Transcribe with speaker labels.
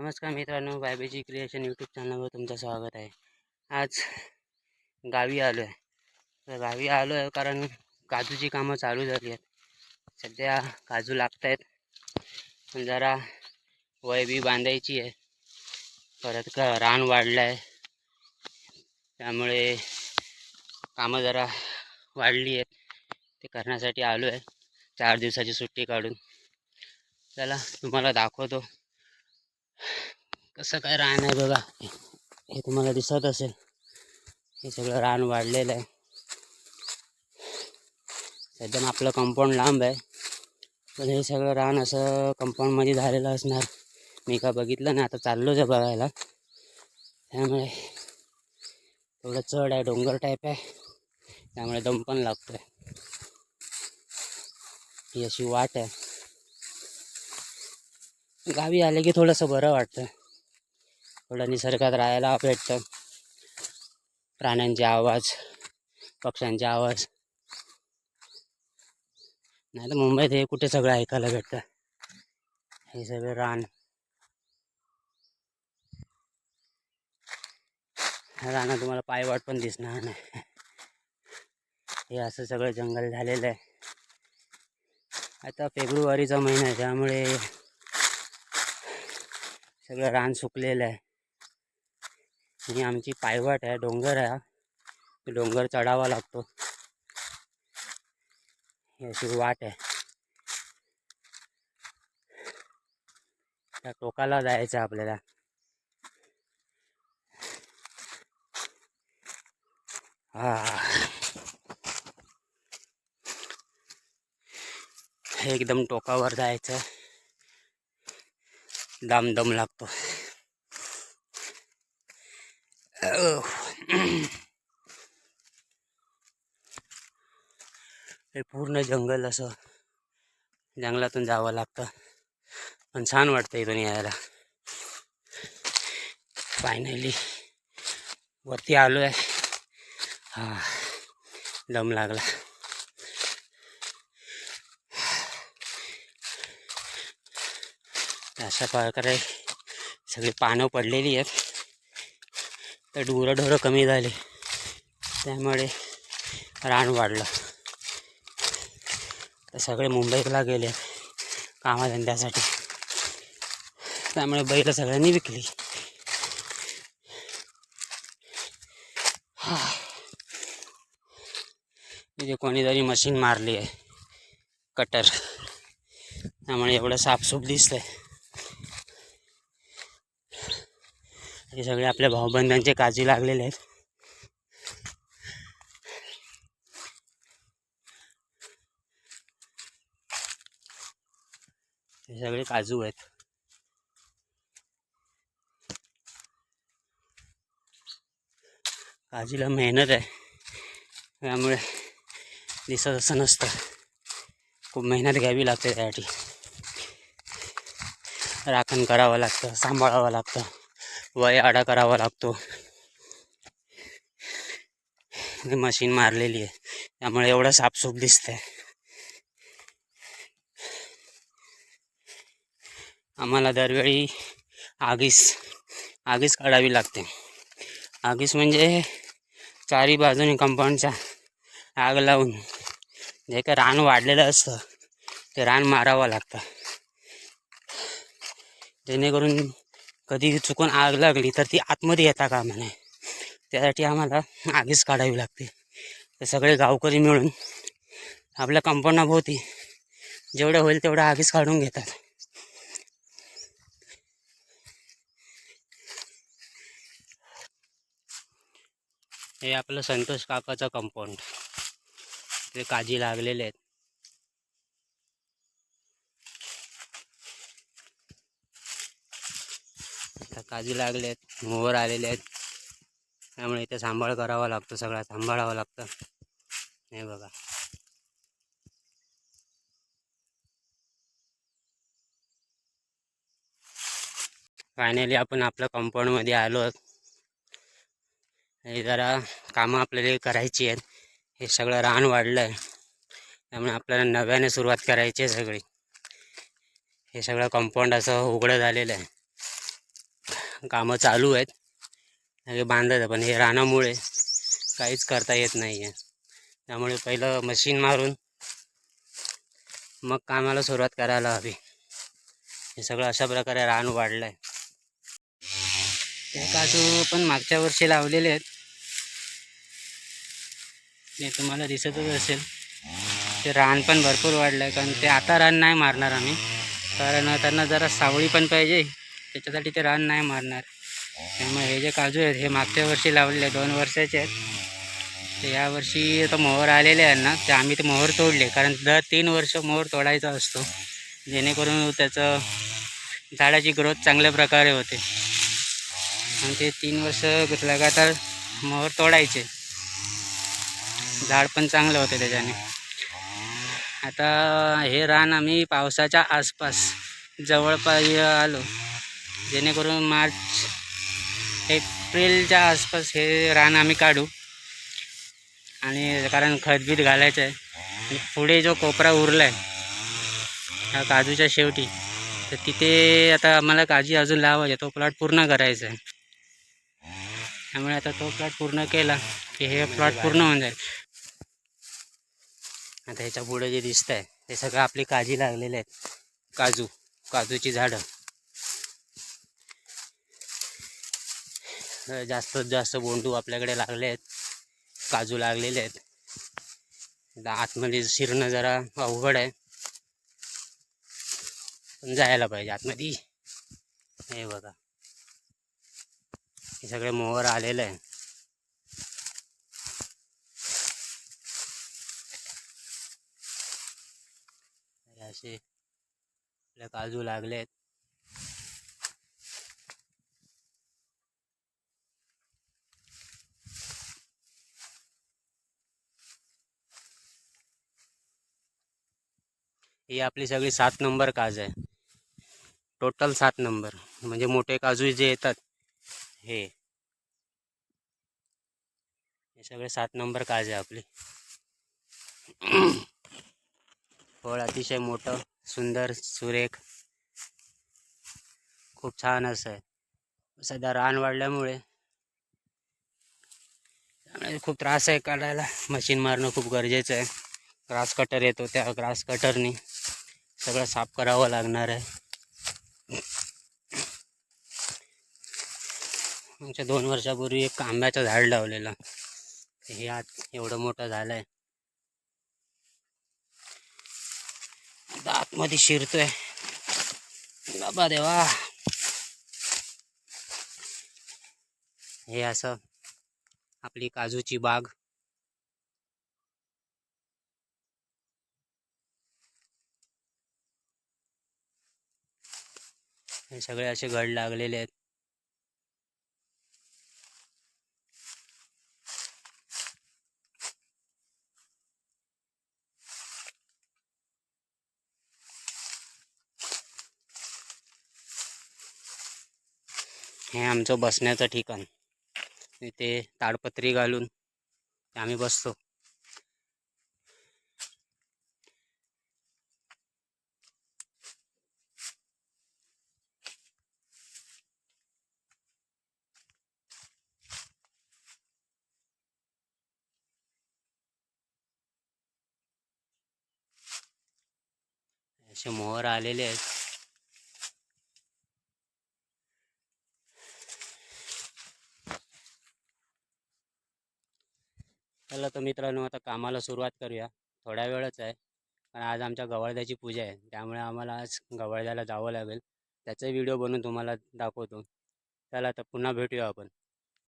Speaker 1: नमस्कार मित्रांनो बायबेजी creation YouTube चॅनलवर तुमचं स्वागत आहे. आज गावी आलो आहे तर गावी आलो आहे कारण काजूची कामं चालू झाली आहेत. सध्या काजू लागत आहेत जरा वय बी बांधायची आहे. परत का रान वाढलं आहे त्यामुळे कामं जरा वाढली आहेत. ते करण्यासाठी आलो आहे चार दिवसाची सुट्टी काढून. चला तुम्हाला दाखवतो. कसं काय रान आहे बघा. हे तुम्हाला दिसत असेल. हे सगळं रान वाढलेलं आहे. सध्या आपलं कंपाऊंड लांब आहे. पण हे सगळं रान असं कंपाऊंडमध्ये झालेलं असणार. मी का बघितलं नाही आता चाललोच आहे बघायला. त्यामुळे थोडं चढ आहे डोंगर टाईप आहे. त्यामुळे दम पण लागतो आहे ही अशी वाट आहे. गावी आले की थोडंसं बरं वाटतं. थोडं निसर्गात राहायला भेटतं. प्राण्यांचे आवाज पक्ष्यांचे आवाज. नाही तर मुंबईत हे कुठे सगळं ऐकायला भेटतं. हे सगळं रान. राना तुम्हाला पायवाट पण दिसणार नाही. हे असं सगळं जंगल झालेलं आहे. आता फेब्रुवारीचा महिना आहे त्यामुळे सगळं रान सुकलेलं आहे. ही आमची पायवाट आहे डोंगर आहे डोंगर चढावा लागतो. ही अशी वाट आहे. त्या टोकाला जायचं आहे आपल्याला. हा. एकदम टोकावर जायचं दम दम लागतो हे पूर्ण जंगल असं जंगलातून जावं लागतं. पण छान वाटतं इथून यायला. फायनली वरती आलो आहे हा दम लागला. अशा प्रकारे सगळी पानं पडलेली आहेत. तर ढोरं कमी झाली. त्यामुळे रान वाढलं. तर सगळे मुंबईला गेले कामाधंद्यासाठी. त्यामुळे बैल सगळ्यांनी विकली. इथे कोणीतरी मशीन मारली आहे. कटर. त्यामुळे एवढं साफसूफ दिसतंय. हे सगळे आपल्या भाऊबंधांचे काजू लागलेले आहेत. हे सगळे काजू आहेत. काजूला मेहनत आहे. त्यामुळे दिसत असं नसतं. खूप मेहनत घ्यावी लागते त्यासाठी. राखण करावं लागतं सांभाळावं लागतं. वय आडा करावा लागतो. मशीन मारलेली आहे. त्यामुळे एवढं साफसूफ दिसतंय. आम्हाला दरवेळी आगीस आगीस काढावी लागते. आगीस म्हणजे चारी बाजूने कंपाऊंडच्या आग लावून जे काय रान वाढलेलं असतं ते रान मारावं लागतं. जेणेकरून कधी चुकून आग लागली तर ती आतमध्ये येता कामा नये. त्यासाठी आम्हाला आगीच काढावी लागते. तर सगळे गावकरी मिळून आपल्या कंपाऊंडाभोवती जेवढं होईल तेवढं आगीच काढून घेतात. हे आपलं संतोष काकाचं कंपाऊंड. ते काजी लागलेले आहेत. आता काजू लागले आहेत मोहर आलेले आहेत. त्यामुळे इथे सांभाळ करावा लागतो सगळा सांभाळावं लागतं. हे बघा. फायनली आपण आपल्या कंपाऊंडमध्ये आलो. आहोत हे जरा कामं आपल्याला करायची आहेत. हे सगळं रान वाढलं आहे त्यामुळे आपल्याला नव्याने सुरुवात करायची आहे सगळी. हे सगळं कंपाऊंड असं उघडं झालेलं आहे. कामं चालू आहेत. हे बांधत पण हे रानामुळे काहीच करता येत नाही आहे त्यामुळे पहिलं मशीन मारून मग कामाला सुरुवात करायला हवी. हे सगळं अशा प्रकारे रान वाढलं आहे ते काजू पण मागच्या वर्षी लावलेले आहेत. ते तुम्हाला दिसतच असेल. ते रान पण भरपूर वाढलं आहे कारण ते आता रान नाही मारणार आम्ही. कारण त्यांना जरा सावळी पण पाहिजे. त्याच्यासाठी ते रान नाही मारणार. त्यामुळे हे जे काजू आहेत हे मागच्या वर्षी लावलेले दोन वर्षाचे आहेत. ते यावर्षी आता मोहर आलेले आहेत ना ते आम्ही ते मोहर तोडले. कारण दर तीन वर्ष मोहर तोडायचा असतो. जेणेकरून त्याचं झाडाची ग्रोथ चांगल्या प्रकारे होते. आणि ते तीन वर्ष लगातार मोहर तोडायचे. झाड पण चांगलं होतं त्याच्याने. आता हे रान आम्ही पावसाच्या आसपास जवळपास आलो. जेणेकरून मार्च एप्रिलच्या आसपास हे रान आम्ही काढू. आणि कारण खतबीत घालायचं आहे. आणि पुढे जो कोपरा उरला आहे ह्या काजूच्या शेवटी तर तिथे आता आम्हाला काजी अजून लावायची आहे. तो प्लॉट पूर्ण करायचा आहे. त्यामुळे आता तो प्लॉट पूर्ण केला की हे प्लॉट पूर्ण होऊन जाईल. आता ह्याच्या पुढे जे दिसत आहे ते सगळं आपली काजी लागलेले आहेत. काजू काजूची झाडं. जास्तीत जास्त बोंडू आपल्याकडे लागले आहेत. काजू लागलेले आहेत. आतमध्ये शिरणं जरा अवघड आहे. पण जायला पाहिजे आतमध्ये. हे बघा. हे सगळे मोहर आलेलं आहे असे आपल्या काजू लागले आहेत. ही आपली सगळी सात नंबर काज आहे. टोटल सात नंबर. म्हणजे मोठे काजू जे येतात हे. हे सगळे सात नंबर काज आहे आपली. फळ अतिशय मोठं सुंदर सुरेख. खूप छान असं आहे. सध्या रान वाढल्यामुळे त्यामुळे खूप त्रास आहे काढायला मशीन मारणं खूप गरजेचं आहे. ग्रास कटर येतो त्या ग्रास कटरनी सगळं साफ करावं लागणार आहे. आमच्या दोन वर्षापूर्वी एक आंब्याचं झाड लावलेलं. हे आज एवढं मोठं झालं आहे आतमध्ये शिरतोय. बाबा देवा. हे असं आपली काजूची बाग. हे सगळे असे घड लागलेले आहेत. हे आमचं बसण्याचं ठिकाण. इथे ताडपत्री घालून आम्ही बसतो. असे मोहर आलेले आहेत. चला तर मित्रांनो आता कामाला सुरुवात करूया. थोड्या वेळच आहे पण आज आमच्या गवाळद्याची पूजा आहे. त्यामुळे आम्हाला आज गवाळद्याला जावं लागेल. त्याचा व्हिडिओ बनवून तुम्हाला दाखवतो. चला तर पुन्हा भेटूया आपण.